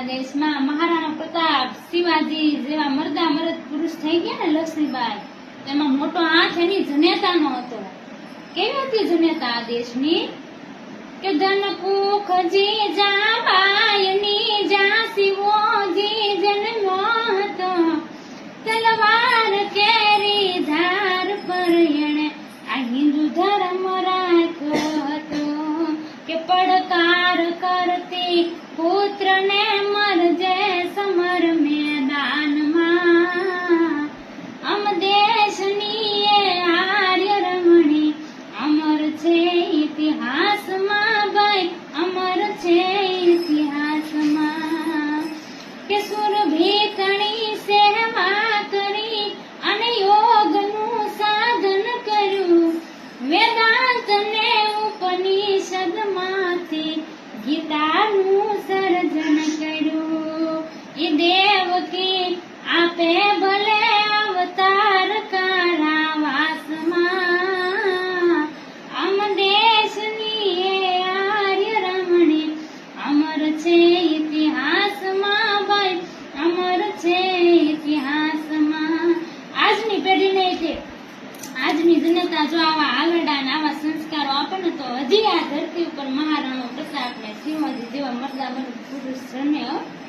દેશમાં મહારાણા પ્રતાપ, શિવાજી જેવા મરદા મરદ પુરુષ થઈ ગયા ને લક્ષ્મીબાઈ. તેમાં મોટો હાથ એની જનેતાનો હતો. કેવી હતી જનેતા આ દેશની? કે ધન કુખજી જાબાયની જા શિવોજી જન્મ્યો હતો. તલવાર કેરી ધાર પર એણે આ હિન્દુ ધર્મ રાખ્યો હતો. કે પડકાર કરતી પુત્રને વેદાંત ને ઉપનિષદમાંથી ગીતાનું સર્જન કર્યું. એ દેવકી આપે ભલે અવતાર કારાવાસમાં. આમ દેશની એ આર્ય રમણી અમર છે ઇતિહાસમાં ભાઈ, અમર છે ઇતિહાસમાં. આજની પેઢીને આજની જનતા જો આવા આવા હજી આ ધરતી ઉપર મહારાણો પ્રતાપ ને સિંહજી જેવા મરદા પુરુષ. હમ.